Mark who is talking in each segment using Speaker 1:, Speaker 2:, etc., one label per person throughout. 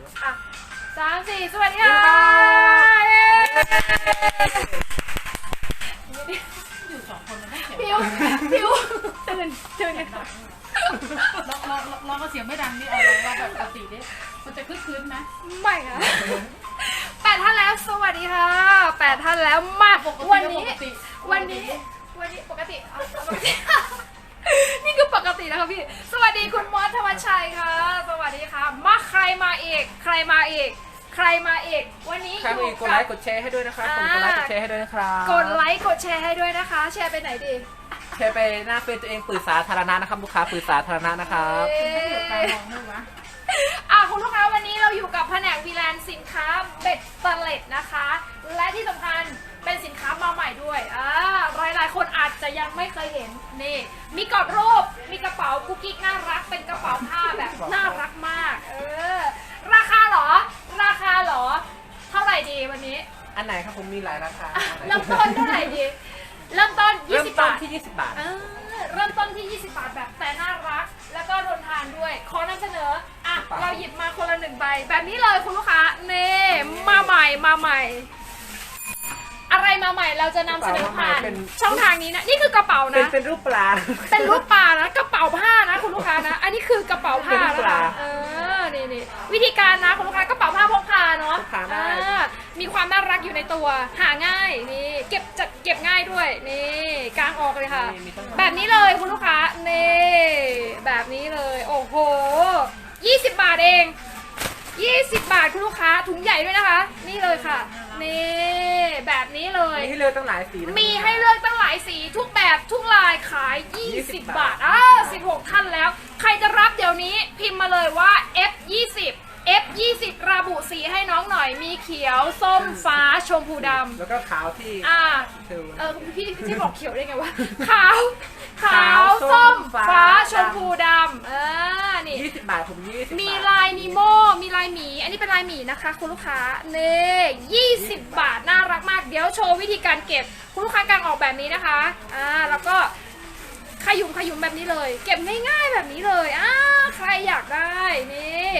Speaker 1: อวะ
Speaker 2: อะ
Speaker 3: สาม
Speaker 4: สี่สวัสดีค่ะเย้
Speaker 1: อยู่สองคนมันไม่เสียง
Speaker 4: ผิวผิวตื่นตื่น
Speaker 1: เสียงดังลองลองลองเอาเสียงไม่ดังนี่เอาลองลองแบบปกติดิมันจะคึกคืนไหม
Speaker 4: ไม่ค่ะแปดท่านแล้วสวัสดีค่ะแปดท่านแล้วมา
Speaker 1: ปกติ
Speaker 4: วันนี้
Speaker 1: ปกติ
Speaker 4: วันนี้ วันนี้ปกติเอาเอาปกตินี่คือปก ตินะคะพี่ สวัสดีคุณมอสธวัชชัยค่ะ สวัสดีค่ะ มาใครมาอีกใครมาอีกใครมาอีกวันนี้
Speaker 3: ใคร
Speaker 4: อ
Speaker 3: มี
Speaker 4: ยู่
Speaker 3: กดไลค์กดแชร์ให้ด้วยนะครับผมกดไลค์กดแชร์ให้ด้วยนะครับ
Speaker 4: กดไลค์กดแชร์ให้ด้วยนะคะ แชร์ไปไหนดี
Speaker 3: แชร์ไปหน้าเฟซตัวเองปืดสาธารณะนะครับลูกค้าปืดสาธารณะนะครับ
Speaker 4: เอ๊
Speaker 1: ให้หยุดการะมองด้วยวะ
Speaker 4: อะคุณลูกค้าวันนี้เราอยู่กับแผนกวีแลนด์สินค้าเบ็ดเตล็ดนะคะ และที่สำคัญเป็นสินค้ามาใหม่ด้วยอ่าหลายหลายๆคนอาจจะยังไม่เคยเห็นนี่มีกรอบรูปมี กระเป๋ากุ๊กกิ๊กน่ารักเป็นกระเป๋าผ้าแบบน่ารักมาก เออ ราคาเหรอ ราคาเหรอ เท่าไหร่ดีวันนี้
Speaker 3: อันไหนครับผมมีหลายราคา
Speaker 4: อะเริ่มต้นเท่าไหร่ดี เริ่มต้น
Speaker 3: เริ่ม
Speaker 4: 20
Speaker 3: ต้น
Speaker 4: บาท
Speaker 3: ที่ 20 บาท
Speaker 4: เออเริ่มต้นที่ 20 บาทแบบแต่น่ารัก แล้วก็ทนทานด้วย ขอนำเสนอ อะ เราหยิบมาคนละหนึ่งใบ แบบนี้เลยคุณลูกค้า เน่ มาใหม่มาใหม่ อะไรมาใหม่เราจะนำเสนอผ่าน
Speaker 3: เป็น
Speaker 4: ช่องทางนี้นะ นี่คือกระเป๋า
Speaker 3: เป็น
Speaker 4: นะ
Speaker 3: เป็นรูปปลา
Speaker 4: เป็นรูปปลานะกระเป๋าผ้านะคุณลูกค้านะ อันนี้คือกระเป๋าผ้า
Speaker 3: เป็นรูป
Speaker 4: นะ
Speaker 3: ปลา
Speaker 4: คะเออนี่นี่วิธีการนะคุณลูกค้ากระเป๋าผ้าพกพาเนาะ
Speaker 3: พกพาได้
Speaker 4: อ่ามีความน่ารักอยู่ในตัว หาง่ายนี่เก็บจัดเก็บง่ายด้วยนี่กางออกเลยค่ะ
Speaker 3: นี่มีทั้ง
Speaker 4: แบบนี้เลยคุณลูกค้านี่แบบนี้เลย โอ้โห 20 บาทเอง 20 บาทคุณลูกค้าถุงใหญ่ด้วยนะคะ นี่เลยค่ะ นี่แบบนี้เลย
Speaker 3: มีให้เลือกตั้งหลายสี
Speaker 4: มีให้เลือกตั้งหลายสีทุกแบบทุกลายขาย 20 บาทอ่าสิบหกท่านแล้ว ใครจะรับเดี๋ยวนี้พิมพ์มาเลยว่า F20 F20 ระบุสีให้น้องหน่อยมีเขียว ส้มฟ้าชมพูดำ
Speaker 3: แล้วก็ขาวที่ำ
Speaker 4: อ่า
Speaker 3: เอ
Speaker 4: อพี่ที่บอกเขียวได้ไงวะ ขาว ขาว
Speaker 3: ส้
Speaker 4: ม
Speaker 3: ฟ้า
Speaker 4: ชมพูดำเออนี่
Speaker 3: ยี่สิบบาทผมยี่สิบ
Speaker 4: มีลายนิโมมีลายหมี อันนี้เป็นลายหมีนะคะ คุณลูกค้าเน่ยี่สิบบาท น่ารักมาก เดี๋ยวโชว์วิธีการเก็บ คุณลูกค้าการออกแบบนี้นะคะ อ่า แล้วก็ ขยุมขยุมแบบนี้เลย เก็บง่ายๆแบบนี้เลยอ่าใครอยากได้นี่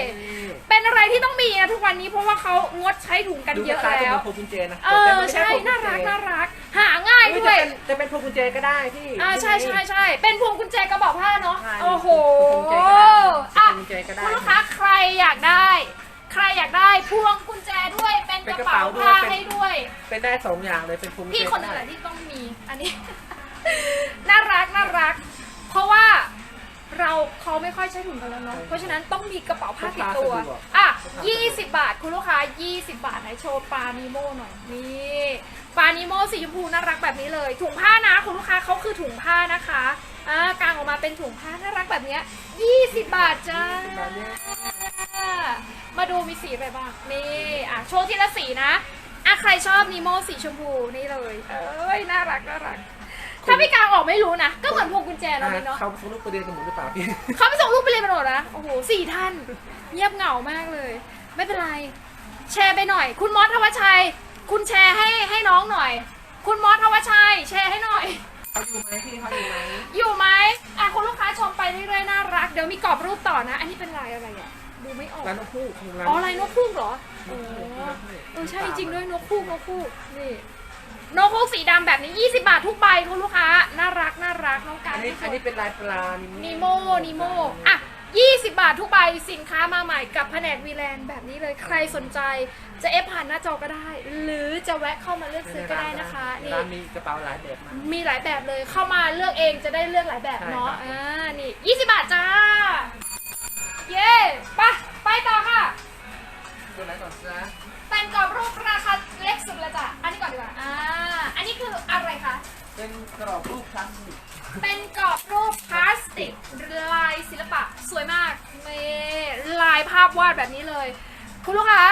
Speaker 4: เป็นอะไรที่ต้องมีนะทุกวันนี้เพราะว่าเขางดใช้ถุงกัน
Speaker 3: ดู
Speaker 4: เยอะ
Speaker 3: คล้ายๆ
Speaker 4: แล้ว
Speaker 3: เป็นพวงกุญแจนะ
Speaker 4: เออใช่น่ารักน่ารัก หาง่าย
Speaker 3: ไม่
Speaker 4: ด้วย
Speaker 3: จะเป็นพวงกุญแจก็ได้ที่
Speaker 4: อ่าใช่ใช่ใช่เป็นพวงกุญแจกระบอกผ้าเนาะ
Speaker 3: ใช่
Speaker 4: โอ้โห
Speaker 3: พวงกุญแจก็ได้
Speaker 4: อะ
Speaker 3: พวงกุญแจก็ได้
Speaker 4: คุณลูกค้าใครอยากได้ใครอยากได้พวงกุญแจด้วยเป็นกระเป๋าผ้าให้ด้วย
Speaker 3: เป็นได้สองอย่างเลยเป็นพวงกุญแจ
Speaker 4: พี่คน
Speaker 3: ก็
Speaker 4: อื่นแห
Speaker 3: ได้
Speaker 4: ละที่ต้องมีอันนี้น่า รักน่ารัก เพราะว่าเราเขาไม่ค่อยใช้ถุงกันแล้วเนาะ เพราะฉะนั้นต้องมีกระเป๋าผ้าติดตัว อะ 20 บาทคุณลูกค้า 20 บาทไหนโชว์ปลานิโมหน่อย นี่ปลานิโมสีชมพูน่ารักแบบนี้เลย ถุงผ้านะคุณลูกค้าเขาคือถุงผ้านะคะ อ่ากางออกมาเป็นถุงผ้าน่ารักแบบเนี้ย20 บาทจ้า
Speaker 3: 20บาทเนี่ย
Speaker 4: มาดูมีสีอะไรบ้าง นี่ อะ โชว์ทีละสีนะ อะ ใครชอบนีโมสีชมพูนี่เลย เอ้ย น่ารัก น่ารัก ถ้าพี่กางออกไม่รู้นะ ก็เหมือนพวงกุญแจเราเลยเนาะ
Speaker 3: เขาสรุปประเด็นกับหมูหรือเปล่าพี่
Speaker 4: เขาไปส่งรูปไปเรียนมาหมดนะโอ้โหสี่ท่าน เงียบเหงามากเลย ไม่เป็นไร แชร์ไปหน่อย คุณมอสทวชชัย คุณแชร์ให้ให้น้องหน่อย คุณมอสทวชชัย แชร์ให้หน่อย
Speaker 3: เขาอยู่ไหมพี่เขาอยู่ไหม
Speaker 4: อยู่ไหมอะคุณลูกค้าชมไปเรื่อยๆน่ารัก เดี๋ยวมีกรอบรูปต่อนะ อันนี้เป็นลายอะไรอะดูไม่ออก
Speaker 3: ร้านนกฮูกของร้าน
Speaker 4: อ๋อลายนกคู่เหรอ
Speaker 3: น
Speaker 4: โอ้
Speaker 3: กฮูกนกฮูก
Speaker 4: เออใช่จริงด้วยนกคู่นกคู่นี่ นกคู่สีดำแบบนี้ 20 บาททุกใบคุณลูกค้า น่ารักน่ารักน้องการ
Speaker 3: อันนี้อันนี้เป็นลายปลานิ
Speaker 4: นิโมนิโมอะ 20 บาททุกใบสินค้ามาใหม่กับแผนกวีแลนด์แบบนี้เลยใครสนใจ จะเอฟผ่านหน้าจอก็ได้ หรือจะแวะเข้ามาเลือกซื้อก็ได้นะคะนี่
Speaker 3: ร้านมีกระเป๋าหลายแบบมาก
Speaker 4: มีหลายแบบเลยเข้ามาเลือกเองจะได้เลือกหลายแบบเนาะ
Speaker 3: ใช่ครับ
Speaker 4: อ่า นี่ 20 บาทจ้า เย้ไปไปต่อค่ะ
Speaker 3: ตัวไหนก่อนจ้า
Speaker 4: แต่งกรอบรูปราคาเล็กสุดเลยจ้ะ อันนี้ก่อนดีกว่า อ่า อันนี้คืออะไรคะ
Speaker 3: เป็นกรอบรูปพลาสติก
Speaker 4: เป็นกรอบรูปพลาสติกลายศิลปะสวยมากเมลายภาพวาดแบบนี้เลย คุณลูกค้า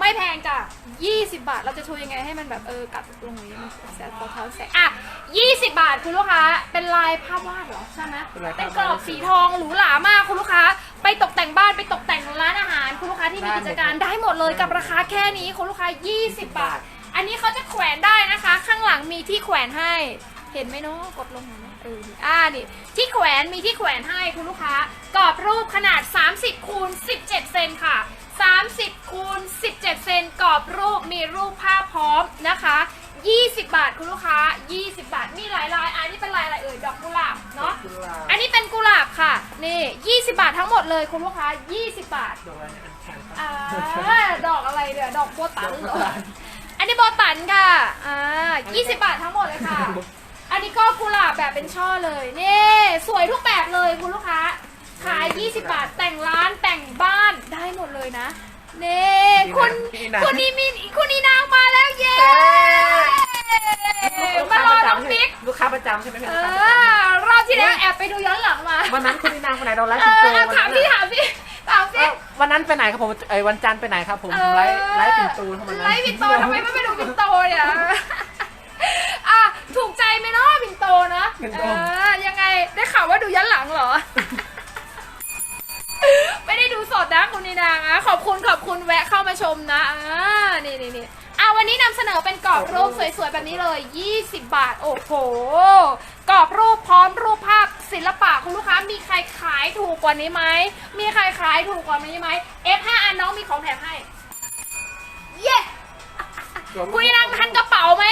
Speaker 4: ไม่แพงจ้ะ20 บาท เราจะโชว์ยังไงให้มันแบบเออกลับลงอย่างนี้มันแสบพอเท้าแสบอะ20 บาทคุณลูกค้าเป็นลายภาพวาดเหรอใช่ไหม
Speaker 3: เป็นลาย
Speaker 4: เป็
Speaker 3: ภานพ
Speaker 4: กร
Speaker 3: วาด
Speaker 4: อบสีทองหรูหรามากคุณลูกค้า ไปตกแต่งบ้านไปตกแต่งร้านอาหาร คุณลูกค้าที่มี
Speaker 3: ได้หมด
Speaker 4: กิจการได้หมดเลยกับราคาแค่นี้คุณลูกค้า 20 บาท อันนี้เขาจะแขวนได้นะคะ ข้างหลังมีที่แขวนให้ เห็นไหมเนาะกดลงเห็นไหมเอออ่านี่ที่แขวนมีที่แขวนให้คุณลูกค้ากรอบรูปขนาด 30คูณ17 เซนค่ะ 30คูณ17 เซนกรอบรูปมีรูปภาพพร้อมนะคะ 20 บาทคุณลูกค้า 20 บาทมีหลายลายอันนี้เป็นลายอะไรเอ่ยดอกกุหลาบเนาะ
Speaker 3: กุหลาบ
Speaker 4: อันนี้เป็นกุหลาบค่ะนี่20 บาททั้งหมดเลยคุณลูกค้า 20 บาท
Speaker 3: ดอกอะไรเนี่ยอันชันครับ
Speaker 4: อ่าดอกอะไรเนี่ยดอกโบตันเหรออันนี้โบตันค่ะอ่า20 บาททั้งหมดเลยค่ะ อันนี้ก็กุหลาบแบบเป็นช่อเลยนี่สวยทุกแบบเลยคุณลูกค้า ขาย 20 บาทแต่งร้านแต่งบ้านได้หมดเลยนะนี่คุณคุณนี่มีคุณนี่นางมาแล้วเย้มารอน้องบิ๊ก
Speaker 3: ลูกค้าประจำใช่ไหม
Speaker 4: เอ
Speaker 3: ลูกค้าประจ
Speaker 4: อรอบที่แล้วแอบไปดูย้อนหลังมาำ
Speaker 3: วันนั้นคุณนี่นางไปไหนเราไลฟ์
Speaker 4: เอ
Speaker 3: ปิ่นโต
Speaker 4: อ
Speaker 3: วัน
Speaker 4: ถาม
Speaker 3: นั้น
Speaker 4: พี่
Speaker 3: น่ะ
Speaker 4: ถามพี่ถามพี่
Speaker 3: เอ้าวันนั้นไปไหนครับผมไอ้ยวันจันทร์ไปไหนครับผม
Speaker 4: เออ
Speaker 3: ไลฟ์ไลฟ์ปิ่นโตทำไม
Speaker 4: ไลฟ์ปิ่นโตทำไมไม่ไปดูปิ่นโตเนี่ยอะถูกใจไหมเนาะปิ่นโตเนาะเออยังไงได้ข่าวว่าดูย้อนหลังเหรอ ไม่ได้ดูสดนะคุณนีนางอะขอบคุณขอบคุณแวะเข้ามาชมนะอ่านี่นี่นี่อะวันนี้นำเสนอเป็นกรอบรูปสวยๆแบบนี้เลย 20 บาท โอ้โหกรอบรูปพร้อมรูปภาพศิลปะคุณลูกค้ามีใครขายถูกกว่านี้ไหมมีใครขายถูกกว่านี้ไหม F5 อันน้องมีของแถมให้ เย้ คุณนีนางทันกระเป๋าไหม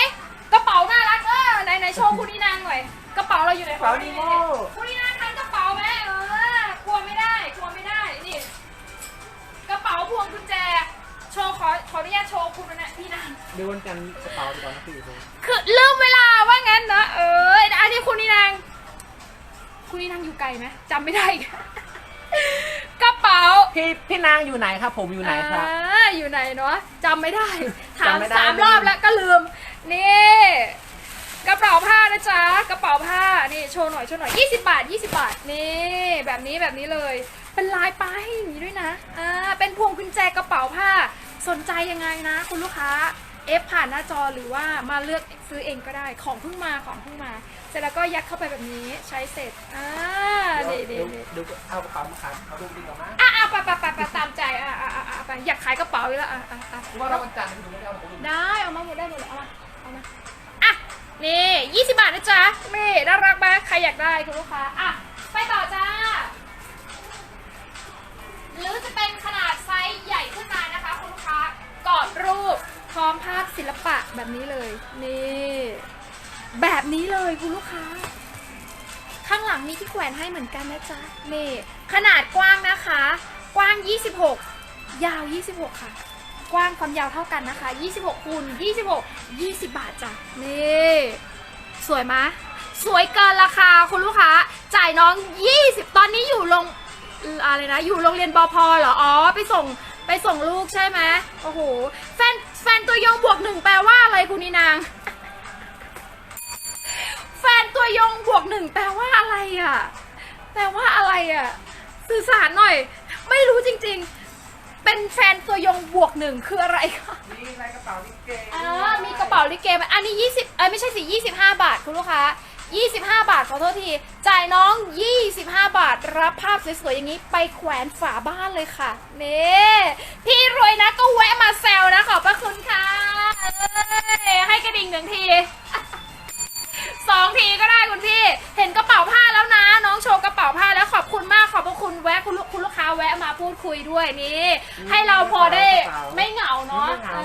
Speaker 4: กระเป๋าน่ารักเออไหนไหนโชว์คุณนีนางหน่อยกระเป๋าเราอยู่ไหน
Speaker 3: กระเป๋านีโม่
Speaker 4: คุณนีนาง พวงกุญแจ โชว์ขอขออนุญาตโชว์คุณนะพี่นาง
Speaker 3: เดี๋ยววันจันทร์กระเป๋าดีกว่านะพี่ดู
Speaker 4: คือลืมเวลาว่างั้นนะเอออันนี้คุณนีนางคุณนีนางอยู่ไกลไหมจำไม่ได้อีกกระเป๋า
Speaker 3: พี่พี่นางอยู่ไหนครับ ผมอยู่ไหนครับ
Speaker 4: อ่าอยู่ไหนเนาะจำไม่ได้ถาม
Speaker 3: จำไม่ได้
Speaker 4: สามรอบแล้วก็ลืม นี่ กระเป๋าผ้านะจ๊ะ กระเป๋าผ้านี่โชว์หน่อยโชว์หน่อย20 บาท 20 บาทนี่แบบนี้แบบนี้เลย เป็นลายป้ายอย่างนี้ด้วยนะอ่าเป็นพวงกุญแจกระเป๋าผ้า สนใจยังไงนะ คุณลูกค้าเอฟผ่านหน้าจอหรือว่ามาเลือกซื้อเองก็ได้ของเพิ่งมาของเพิ่งมา เสร็จแล้วก็ยัดเข้าไปแบบนี้ใช้เสร็จอ่า
Speaker 3: เดี๋
Speaker 4: นี่
Speaker 3: ยว
Speaker 4: นี่
Speaker 3: เดี๋ยว
Speaker 4: นี่
Speaker 3: เดี๋ยวเอากระเป๋ามาขายเอาดูดีกว่านะ
Speaker 4: อะอะไปไปไปไปตามใจอะอะอะอะไปอยากขายกระเป๋าอีกแล้วอะอะอะ
Speaker 3: ว่าเราวันจันทร์คุณไม่ได้เอาของผม
Speaker 4: ได้เอามาหมดได้หมดเลยเอามาเอามาอะนี่ยี่สิบบาทนะจ๊ะนี่น่ารักไหมใครอยากได้คุณลูกค้าอะไปต่อจ้า หรือจะเป็นขนาดไซส์ใหญ่ขึ้นมานะคะคุณลูกค้ากรอบรูปพร้อมภาพศิลปะแบบนี้เลยนี่แบบนี้เลยคุณลูกค้า ข้างหลังมีที่แขวนให้เหมือนกันนะจ๊ะนี่ขนาดกว้างนะคะ กว้าง 26 ยาว 26 ค่ะ กว้างความยาวเท่ากันนะคะ 26คูณ26 20 บาทจ้ะนี่สวยไหมะสวยเกินราคาคุณลูกค้า จ่ายน้อง 20 ตอนนี้อยู่โรง อ่ออะไรนะ อยู่โรงเรียนบพเหรอ อ๋อ ไปส่งไปส่งลูกใช่ไหมโอ้โห แฟนแฟนตัวยงบวกหนึ่งแปลว่าอะไรคุณนีนาง แฟนตัวยงบวกหนึ่งแปลว่าอะไรอะ แปลว่าอะไรอะ สื่อสารหน่อย ไม่รู้จริง ๆ เป็นแฟนตัวยงบวกหนึ่งคืออะไรคะ
Speaker 3: นี่ในกระเป๋าลิเก
Speaker 4: อ่ามีกระเป๋าลิเกไหมอันนี้20เอ้ยไม่ใช่สิ25บาทคุณลูกค้า 25 บาทขอโทษที จ่ายน้อง 25 บาท รับภาพสวยๆอย่างนี้ไปแขวนฝาบ้านเลยค่ะนี่พี่รวยนะก็แวะมาแซวนะขอบพระคุณค่ะเอ้ยให้กระดิ่งหนึ่งทีสองทีก็ได้คุณพี่ เห็นกระเป๋าผ้าแล้วนะ น้องโชว์กระเป๋าผ้าแล้วขอบคุณมากขอบพระคุณแวะคุณลูกคุณลูกค้าแวะมาพูดคุยด้วยนี่ ให้เราพอได้ไม่เหงาเนาะอ่า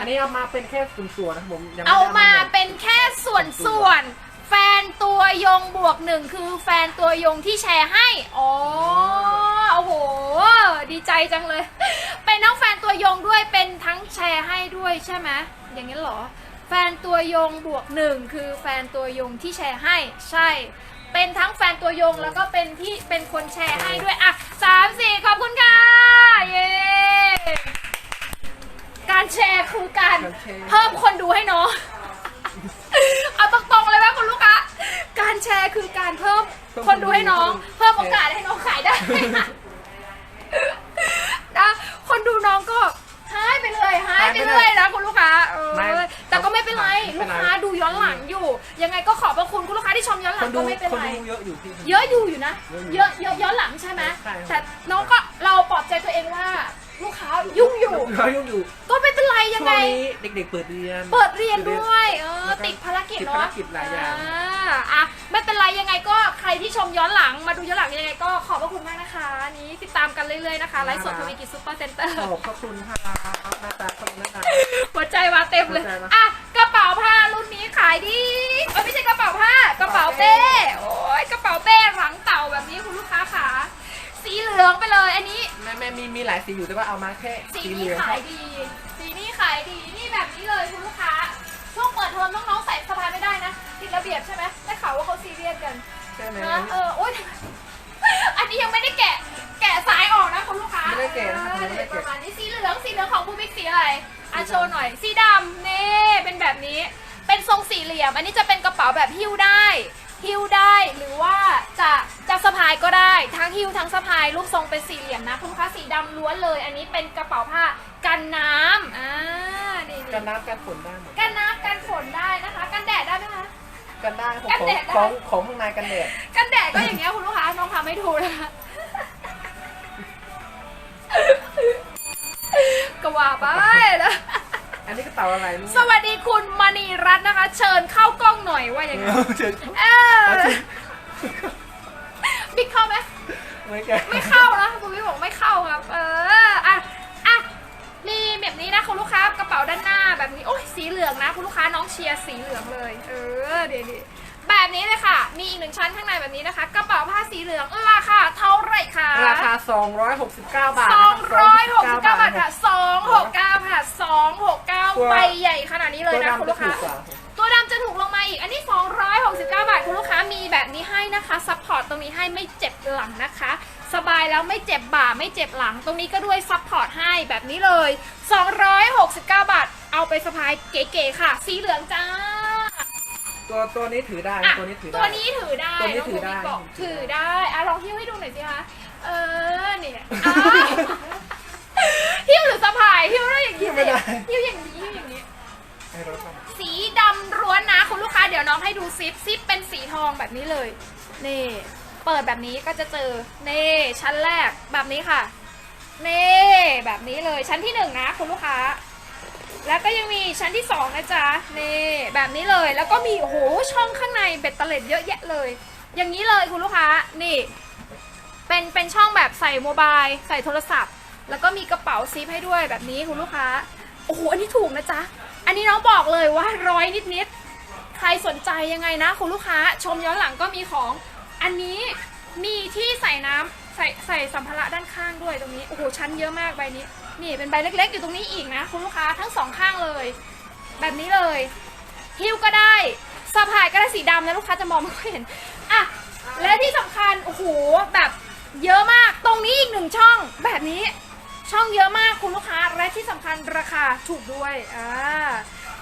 Speaker 3: อันนี้เอามาเป็นแค่ส่วนๆนะครับผมยังไได้
Speaker 4: เอามา
Speaker 3: หด
Speaker 4: เป็นแค่ส่วนส่วนๆ แฟนตัวยงบวกหนึ่งคือแฟนตัวยงที่แชร์ให้ อ๋อ โอ้โห ดีใจจังเลย เป็นทั้งแฟนตัวยงด้วย เป็นทั้งแชร์ให้ด้วยใช่ไหม อย่างนี้เหรอ แฟนตัวยงบวกหนึ่งคือแฟนตัวยงที่แชร์ให้ ใช่ เป็นทั้งแฟนตัวยงแล้วก็เป็นที่เป็นคนแชร์ให้ด้วย อะสามสี่ขอบคุณค่ะ เย้การแชร์คือการ
Speaker 3: การแชร์
Speaker 4: เพิ่มคนดูให้น้องเอาตรงๆ การแชร์คือการเพิ่มคนดูให้น้อง เพิ่มโอกาสให้น้องขายได้นะคนดูน้องก็หายไปเลยหายไปเลยนะคุณลูกค้าเอ
Speaker 3: ไม่
Speaker 4: อแต่ก็ไม่เป็นไร
Speaker 3: ไม่
Speaker 4: ลู
Speaker 3: เป็น
Speaker 4: ก
Speaker 3: ไร
Speaker 4: ค้าดูย้อนหลังอยู่ ยังไงก็ขอบพระคุณคุณลูกค้าที่ชมย้อนห
Speaker 3: ค
Speaker 4: ลั
Speaker 3: น
Speaker 4: ง
Speaker 3: ดู
Speaker 4: ก็ไม่เป็น
Speaker 3: คน
Speaker 4: ไร
Speaker 3: ดูเยอะอยู่พี่
Speaker 4: เยอะอยู่อยู่นะ
Speaker 3: เย
Speaker 4: เย
Speaker 3: อะ
Speaker 4: อะเยอะย้อนหลังใช่ไหม
Speaker 3: ใช่ครับ
Speaker 4: แต่น้องก็เราปลอบใจตัวเองว่า ลูกค้ายุ่งอยู่
Speaker 3: เขายุ่งอยู่
Speaker 4: ก็ไม่เป็นไรยัง
Speaker 3: ช่ว
Speaker 4: ไง
Speaker 3: งนี้เด็กๆเปิดเรียน
Speaker 4: เปิดเรียนด้วย เออ
Speaker 3: แล้วก็
Speaker 4: ติดภารกิจ
Speaker 3: ติด
Speaker 4: เนาะ
Speaker 3: ภารกิจหลายอย่าง
Speaker 4: อ่อะ ไม่เป็นไรยังไงก็ใครที่ชมย้อนหลังมาดูย้อนหลังยังไงก็ขอบพระคุณมากนะคะอันนี้ติดตามกันเรื่อยๆนะคะ ไลฟ์สดทวีกิจซูเปอร์เซ็นเตอร์
Speaker 3: ขอบพระคุณค่ะหน้าตาคนหน้าตา
Speaker 4: หัวใจมาเต็มเลย
Speaker 3: หัวใจมา
Speaker 4: อะ กระเป๋าผ้ารุ่นนี้ขายดีเอ้ยไม่ใช่กระเป๋าผ้า กระเป๋าเป้ โอ้ยกระเป๋าเป้หลังเต่าแบบนี้คุณลูกค้าขา สีเหลืองไปเลย อันนี้
Speaker 3: แม่แม่มีมีหลายสีอยู่แต่ว่าเอามาแค่
Speaker 4: สี
Speaker 3: สีเห
Speaker 4: นี้
Speaker 3: ลือง
Speaker 4: ขายดี สีนี้ขายดีนี่แบบนี้เลยคุณลูกค้า ช่วงเปิดเทอมน้องๆใส่สะพายไม่ได้นะติดระเบียบใช่ไหมได้ข่าวว่าเขาซีเรียสกัน
Speaker 3: ใช่ไหม
Speaker 4: นะเออโอ๊ยอันนี้ยังไม่ได้แกะ แกะสายออกนะคุณลูกค้า
Speaker 3: ไม่ได้แกะนะครับ
Speaker 4: เออ
Speaker 3: ไม่ได้
Speaker 4: ป
Speaker 3: แกะ
Speaker 4: ระมาณนี้สีเหลืองสีเหลืองของบูบิ๊กสีอะไรอะโชว์หน่อย สีดำนี่เป็นแบบนี้ เป็นทรงสี่เหลี่ยม อันนี้จะเป็นกระเป๋าแบบหิ้วได้ หิ้วได้หรือว่าจะจะสะพายก็ได้ ทั้งหิ้วทั้งสะพายรูปทรงเป็นสี่เหลี่ยมนะคุณลูกค้าสีดำล้วนเลย อันนี้เป็นกระเป๋าผ้ากันน้ำอ่านี่ๆ
Speaker 3: กันน้ำกันฝนได้หมด
Speaker 4: กันน้ำกันฝนได้นะคะ กันแดดได้ไหมคะ
Speaker 3: กันได้ของ
Speaker 4: กันแดดได้
Speaker 3: ของของข้างในกันแดด
Speaker 4: กันแดดก็อย่างเงี้ยคุณลูกค้าน้องทำให้ดูนะคะก็ว่าไปนะ
Speaker 3: อันนี้กระเป๋าอะไรนี่
Speaker 4: สวัสดีคุณมณีรัตน์นะคะ เชิญเข้ากล้องหน่อยว่าอย่างไง
Speaker 3: เชิญ
Speaker 4: เออบิ๊กเข้าไหม
Speaker 3: ไม่แก่
Speaker 4: ไม่เข้านะคุณพี่บอกไม่เข้าครับ เอออะอะมีแบบนี้นะคุณลูกค้ากระเป๋าด้านหน้าแบบนี้โอ้ยสีเหลืองนะ คุณลูกค้าน้องเชียร์สีเหลืองเลย เออเดี๋ยวๆ แบบนี้เลยค่ะ มีอีกหนึ่งชั้นข้างในแบบนี้นะคะ กระเป๋าผ้าสีเหลืองราคาเท่าไหร่คะ
Speaker 3: ราคา 269 บาท
Speaker 4: สองร้อยหกสิบเก้าบาท
Speaker 3: ครั
Speaker 4: ค่ะสองหกเก้าค่ะสองหกเก้า
Speaker 3: ตัว
Speaker 4: ใบใหญ่ขนาดนี้เลย
Speaker 3: ตัว
Speaker 4: นะคุณ
Speaker 3: ดำจะ
Speaker 4: ลูก
Speaker 3: ถู
Speaker 4: ค้า
Speaker 3: กกว่า
Speaker 4: ตัวดำจะถูกลงมาอีก อันนี้ 269 บาทคุณลูกค้ามีแบบนี้ให้นะคะซัพพอร์ตตรงนี้ให้ไม่เจ็บหลังนะคะ สบายแล้วไม่เจ็บบ่าไม่เจ็บหลัง ตรงนี้ก็ด้วยซัพพอร์ตให้แบบนี้เลย 269 บาท เอาไปสะพายเก๋ๆค่ะ สีเหลืองจ้า
Speaker 3: ตัวตัวนี้ถือได้
Speaker 4: อะ
Speaker 3: ตัวนี้ถือได้
Speaker 4: ตัวนี้ถือได้
Speaker 3: ตัวนี้
Speaker 4: อง
Speaker 3: ถือได้
Speaker 4: ภูมิบอกถือได้อะลองหิ้วให้ดูหน่อยสิคะ เออ เนี่ยอะหิ้วหรือสะพายหิ้วได้อย่างนี้
Speaker 3: หิ้วไม่ได้
Speaker 4: หิ้วอย่างนี้หิ้วอย่างนี้
Speaker 3: ให้เราท
Speaker 4: สีดำร้วนนะคุณลูกค้าเดี๋ยวน้องให้ดูซิปซิปเป็นสีทองแบบนี้เลยนี่เปิดแบบนี้ก็จะเจอนี่ชั้นแรกแบบนี้ค่ะนี่แบบนี้เลยชั้นที่หนึ่งนะคุณลูกค้า แล้วก็ยังมีชั้นที่สองนะจ๊ะนี่แบบนี้เลยแล้วก็มีโอ้โหช่องข้างในเบ็ดเตล็ดเยอะแยะเลย อย่างนี้เลยคุณลูกค้านี่ เป็นเป็นช่องแบบใส่โมบายใส่โทรศัพท์ แล้วก็มีกระเป๋าซิปให้ด้วยแบบนี้คุณลูกค้าโอ้โหอันนี้ถูกนะจ๊ะอันนี้น้องบอกเลยว่าร้อยนิดๆใครสนใจยังไงนะ คุณลูกค้าชมย้อนหลังก็มีของ อันนี้มีที่ใส่น้ำใส่ใส่สัมภาระด้านข้างด้วยตรงนี้โอ้โหชั้นเยอะมากใบนี้ นี่เป็นใบเล็กๆ อยู่ตรงนี้อีกนะคุณลูกค้าทั้งสองข้างเลย แบบนี้เลยหิ้วก็ได้สะพายก็ได้สีดำนะลูกค้าจะมองไม่ค่อยเห็นอะและที่สำคัญโอ้โหแบบเยอะมากตรงนี้อีกหนึ่งช่องแบบนี้ช่องเยอะมากคุณลูกค้าและที่สำคัญราคาถูกด้วยอ่า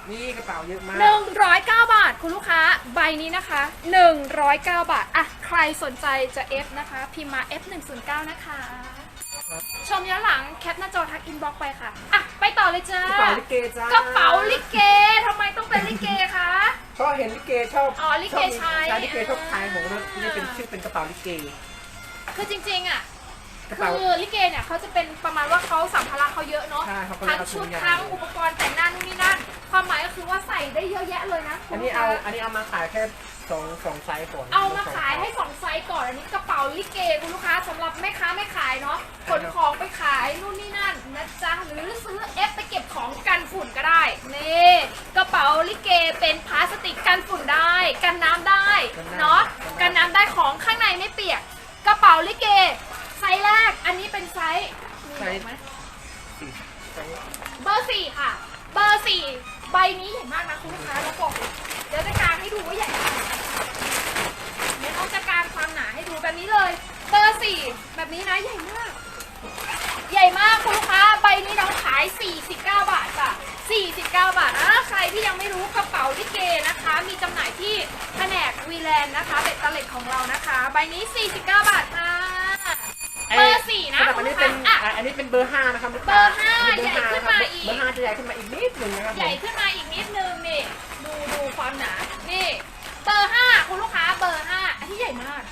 Speaker 4: ำ
Speaker 3: นี่กระเป๋าเยอะมาก
Speaker 4: 109 บาทคุณลูกค้าใบนี้นะคะ 109 บาทอะใครสนใจจะ F นะคะ พิมพ์มา F109 นะคะ ชมย้อนหลังแคปหน้าจอทักอินบ็อกไปค่ะ อะ ไปต่อเลยจ้าก
Speaker 3: ระเป๋าลิเกจ้าก
Speaker 4: ระเป๋าลิเกทำไมต้องเป็นลิเกคะ
Speaker 3: ชอบเห็นลิเกชอบ
Speaker 4: อ๋อลิเก
Speaker 3: ชอบ
Speaker 4: ใช้
Speaker 3: ใช้ลิเกชอบใช้ผมก็
Speaker 4: อ่า
Speaker 3: นี่เป็นชื่อเป็นกระเป๋าลิเก
Speaker 4: คือจริงๆอะ
Speaker 3: กระเป๋า
Speaker 4: คือลิเกเนี่ยเขาจะเป็นประมาณว่าเขาสัมภาระเขาเยอะเนาะ
Speaker 3: ใช่เขาก็
Speaker 4: ทั้ง
Speaker 3: เอา
Speaker 4: ชุด
Speaker 3: ทุกอย่าง
Speaker 4: ทั้งอุปกรณ์แต่งหน้านู่นนี่นั่นความหมายก็คือว่าใส่ได้เยอะแยะเลยนะ
Speaker 3: อันนี้เอาอันนี้เอามาขายแค่สองสองไซส์ก่อน
Speaker 4: เอามาขายให้สองไซส์ก่อนอันนี้กระเป๋าลิเกคุณลูกค้าสำหรับแม่ค้าไม่ขายเนาะขนของไปขายนู่นนี่นั่นนะจ๊ะหรือซื้อเอฟไปเก็บของกันฝุ่นก็ได้นี่กระเป๋าลิเกเป็นพลาสติกกันฝุ่นได้ กันน้ำได้เนาะกันน้ำได้ของข้างในไม่เปียก กระเป๋าลิเก ไซส์แรก อันนี้เป็นไซส์มีบอกไหม
Speaker 3: ไซส์
Speaker 4: เบอร์สี่ค่ะ เบอร์สี่ใบนี้ใหญ่มากนะคุณลูกค้าแล้วบอกเลยเดี๋ยวจะกางให้ดูว่าใหญ่ขนาดไหนเดี๋ยวน้องจะกางความหนาให้ดูแบบนี้เลย เบอร์สี่แบบนี้นะใหญ่มาก ใหญ่มากคุณลูกค้าใบนี้น้องขาย 49 บาทจ้ะ49 บาทอะใครที่ยังไม่รู้กระเป๋าลิเกนะคะ มีจำหน่ายที่แผนกวีแลนด์นะคะเบ็ดเตล็ดของเรานะคะ ใบนี้ 49 บาทค่ะเบอร์ สี่นะ
Speaker 3: สำหรับอันนี้เป็น
Speaker 4: อะ
Speaker 3: อะอันนี้เป็นเบอร์ห้านะครับลูก
Speaker 4: เบ
Speaker 3: ค้า
Speaker 4: อร์ห้า
Speaker 3: อันนี้เบอร์
Speaker 4: ใหญ่ขึ้นมาอีก
Speaker 3: เบอร์ห้าจะใหญ่ขึ้นมาอีกนิดหนึงนะครับ
Speaker 4: ใหญ่ขึ้นมาอีกนิดนึงนี่ ดูดูความหนา นี่ เบอร์ห้าคุณลูกค้าเบอร์ห้าอันที่ใหญ่มาก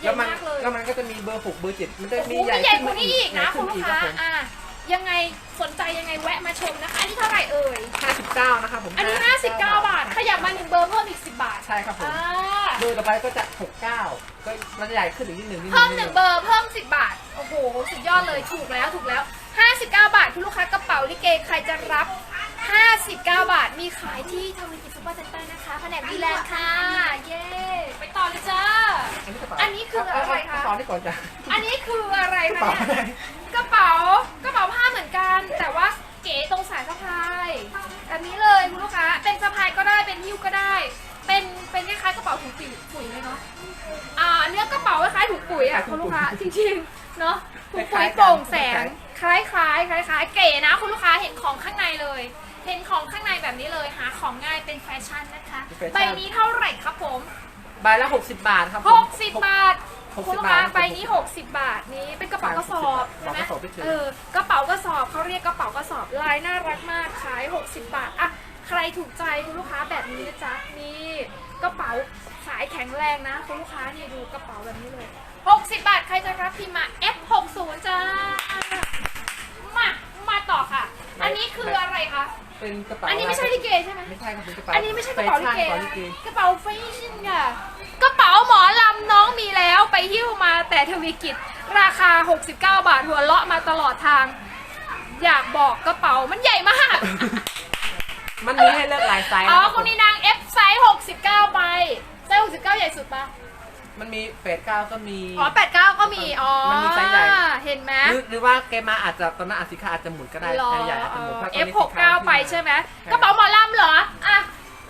Speaker 4: ใหญ่
Speaker 3: แล้วมัน
Speaker 4: มากเลย
Speaker 3: แล้วมันก็จะมีเบอร์หกเบอร์เจ็ดมันจะ
Speaker 4: โอ้โห
Speaker 3: มี
Speaker 4: มีใหญ่กว่านี้อีกนะ
Speaker 3: ใหญ่
Speaker 4: คุณลูกค้า
Speaker 3: ขึ้นอีรับผม
Speaker 4: อะ ยังไงสนใจยังไงแวะมาชมนะคะ อันนี้เท่าไหร่เอ่ย
Speaker 3: ห้าสิบเก้านะครับผม
Speaker 4: อันนี้ 59 บาท ขยับมาหนึ่งเบอร์เพิ่มอีก 10 บาท
Speaker 3: ใช่ครับผม
Speaker 4: อ่า
Speaker 3: เบอร์ต่อไปก็จะหกเก้าก็มันจะใหญ่ขึ้นอีกนิดหนึ่งนิดห
Speaker 4: เพิ่ม
Speaker 3: นิด
Speaker 4: หนึ่งเบอร์เพิ่ม 10 บาท โอ้โห สุดยอดเลยถูกแล้วถูกแล้ว 59 บาทคุณลูกค้ากระเป๋าลิเกใครจะรับ 59 บาท มีขายที่ทวีกิจซุปเปอร์เซ็นเตอร์นะคะแผนกดีแลนด์ค่ะ เย้ ไปต่อเลยจ้า
Speaker 3: อันนี้กระเป๋า
Speaker 4: อันนี้คืออะไรคะ
Speaker 3: กระเป๋านี่ก่อนจ้ะ
Speaker 4: อันนี้คืออะไร
Speaker 3: กระ
Speaker 4: คะ
Speaker 3: เป๋า
Speaker 4: เนี่ย กระเป๋า กระเป๋าผ้าเหมือนกันแต่ว่าเก๋ตรงสายสะพายแบบนี้เลยคุณลูกค้าเป็นสะพายก็ได้เป็นหิ้วก็ได้ เป็นเป็นคล้ายๆกระเป๋าถุงปุ๋ยปุ๋ยเลยเนาะอ่าเนื้อกระเป๋าคล้ายๆถุงปุ๋ยอะคุณลูกค้าจริงๆเนาะถุงปุ๋ยโปร่งแสงคล้ายๆคล้ายๆ เก๋นะ คุณลูกค้าเห็นของข้างในเลย เห็นของข้างในแบบนี้เลยหาของง่ายเป็นแฟชั่นนะคะใบนี้เท่าไหร่ครับผม
Speaker 3: ใบละหกสิบบาทครับผม
Speaker 4: 60 บาท
Speaker 3: หก
Speaker 4: คุณ
Speaker 3: สิบ
Speaker 4: ลูก
Speaker 3: บา
Speaker 4: ค้า
Speaker 3: ท
Speaker 4: ใบนี้ 60 บาทนี้เป็นกระเป๋ากระสอบใช่ไหม
Speaker 3: กระเป๋ากระสอบพิเศษ
Speaker 4: เออกระเป๋ากระสอบเขาเรียกกระเป๋ากระสอบลายน่ารักมากขาย 60 บาทอะใครถูกใจคุณลูกค้าแบบนี้นะจ๊ะนี่กระเป๋าสายแข็งแรงนะคุณลูกค้านี่ดูกระเป๋าแบบนี้เลย 60 บาทใครจะรับพิมพ์มา F60 จ้ามามาต่อค่ะ อันนี้คืออะไรคะ
Speaker 3: เป็นกระเป๋า
Speaker 4: อันนี้ไม่ใช่ลิเกใช่ไหม
Speaker 3: ไม่ใช่ครับเป็นกระเป๋า
Speaker 4: อันนี้ไม่ใช่กระเป๋าลิเก
Speaker 3: แฟชั่น
Speaker 4: นะ
Speaker 3: กระเป๋าลิเก
Speaker 4: กระเป๋าแฟชั่นค่ะกระเป๋าหมอลำน้องมีแล้วไปหิ้วมาแต่ทวีกิจราคา 69 บาทหัวเลาะมาตลอดทาง อยากบอกกระเป๋ามันใหญ่มาก
Speaker 3: มันมีให้เลือกหลายไซส์
Speaker 4: อ๋อ
Speaker 3: รับ
Speaker 4: คุณนี่นาง F ไซส์69 ไปไซส์69 ใหญ่สุดปะ
Speaker 3: มันมีเฟสเก้าก็มี
Speaker 4: อ๋อ89ก็มี อ๋อ
Speaker 3: มันมีไซส์ใหญ่
Speaker 4: เห็นไหม
Speaker 3: หรือหรือว่าแกมาอาจจะตอนนั้นอาจสิคาอาจจะหมุนก็ได้
Speaker 4: หรอ
Speaker 3: ไซส์ใหญ่อาจจะหมุนเพราะตอน
Speaker 4: F
Speaker 3: นี้สินค้า
Speaker 4: 69ไปใช่ไหมกระเป๋าหมอลำเหรอ อะ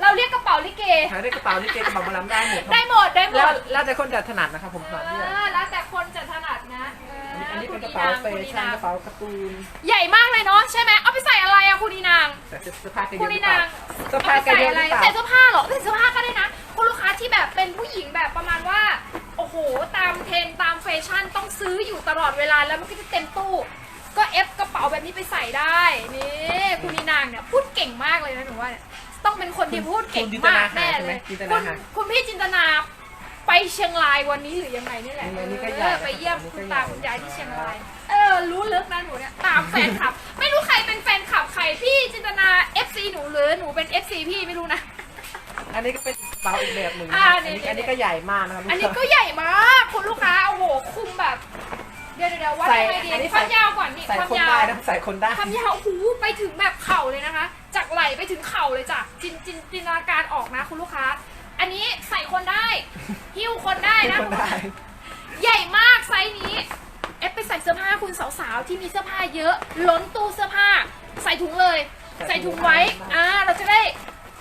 Speaker 4: เราเรียกกระเป๋าลิเก
Speaker 3: ใช้ได้กระเป๋านี่เกกระเป๋ามาล้ำได้หมดครับ
Speaker 4: ได้หมดได้หม
Speaker 3: แล้ว
Speaker 4: ด
Speaker 3: แล้วแต่คนจะถนัดนะครับผมถนัดเนี่ย
Speaker 4: เออแล้วแต่คนจะถนัดนะเออ
Speaker 3: อันนี้
Speaker 4: คุ
Speaker 3: เป็
Speaker 4: ณ
Speaker 3: นกระเป๋า
Speaker 4: อีนาง
Speaker 3: แฟ
Speaker 4: คุณอี
Speaker 3: ชั่น
Speaker 4: นาง
Speaker 3: กระเป๋าการ์ตูน
Speaker 4: ใหญ่มากเลยเนาะใช่ไหมเอาไปใส่อะไรอะคุณอีนาง
Speaker 3: แต่เสื้อผ้าแกเย
Speaker 4: คุ
Speaker 3: อะ
Speaker 4: ณ
Speaker 3: ห
Speaker 4: อี
Speaker 3: รือเป
Speaker 4: นา
Speaker 3: ล่างเสื้อผ้า
Speaker 4: เอาไป
Speaker 3: แก
Speaker 4: ใส่
Speaker 3: เยอะ
Speaker 4: อะ
Speaker 3: ห
Speaker 4: ไร
Speaker 3: รือเปล่า
Speaker 4: ใส่เสื้อผ้าเหรอใส่เสื้อผ้าก็ได้นะคุณลูกค้าที่แบบเป็นผู้หญิงแบบประมาณว่า โอ้โห ตามเทรนด์ตามแฟชั่นต้องซื้ออยู่ตลอดเวลาแล้วมันก็จะเต็มตู้ ก็เอฟกระเป๋าแบบนี้ไปใส่ได้นี่คุณอีนางเนี่ยพูดเก่งมากเลยนะหนูว่าเนี่ยต้องเป็นคนที่พูดเก่งมากแน่เลย
Speaker 3: จินต
Speaker 4: คุ
Speaker 3: นา
Speaker 4: ณ
Speaker 3: หาร
Speaker 4: คุณพี่จินตนา ไปเชียงรายวันนี้หรือยังไงนี่แหละ
Speaker 3: อันนี้ก็
Speaker 4: เอ
Speaker 3: ใหญ่
Speaker 4: อไปเยี่ยม
Speaker 3: อันนี้ก็
Speaker 4: คุณ
Speaker 3: ใหญ่
Speaker 4: ตาคุณยายที่เชียงราย เออ รู้ลึกนะหนูเนี่ยตามแฟนคลับ ไม่รู้ใครเป็นแฟนคลับใครพี่จินตนา FC หนูหรือหนูเป็น FC พี่ไม่รู้นะ
Speaker 3: อันนี้ก็เป็นกระเป๋าอีกแบบหนึ่ง
Speaker 4: อ่า
Speaker 3: อัน
Speaker 4: นี่
Speaker 3: นี้อันนี้ก็ใหญ่มากนะครับ
Speaker 4: อันนี้ก็ใหญ่มากคุณลูกค้าโอ้โหคุมแบบ เดี๋ยวเดี๋ยวเดี๋ยววัด
Speaker 3: ใส่
Speaker 4: ยังไงดี
Speaker 3: อันนี้
Speaker 4: ควา
Speaker 3: ใส่
Speaker 4: มยาวก่อนนี่
Speaker 3: ใส่
Speaker 4: ความ
Speaker 3: คน
Speaker 4: ยาว
Speaker 3: ได้นะใส่คนได้
Speaker 4: ความยาวหูไปถึงแบบเข่าเลยนะคะ จากไหล่ไปถึงเข่าเลยจ้ะจินจินจินตนาการออกนะคุณลูกค้า อันนี้ใส่คนได้ หิ้วคนได้นะ
Speaker 3: คนได้
Speaker 4: ใหญ่มากไซส์นี้ เอฟไปใส่เสื้อผ้าคุณสาวๆที่มีเสื้อผ้าเยอะ ล้นตู้เสื้อผ้า ใส่ถุงเลย ใส่ถุงไว้ อ่า เราจะได้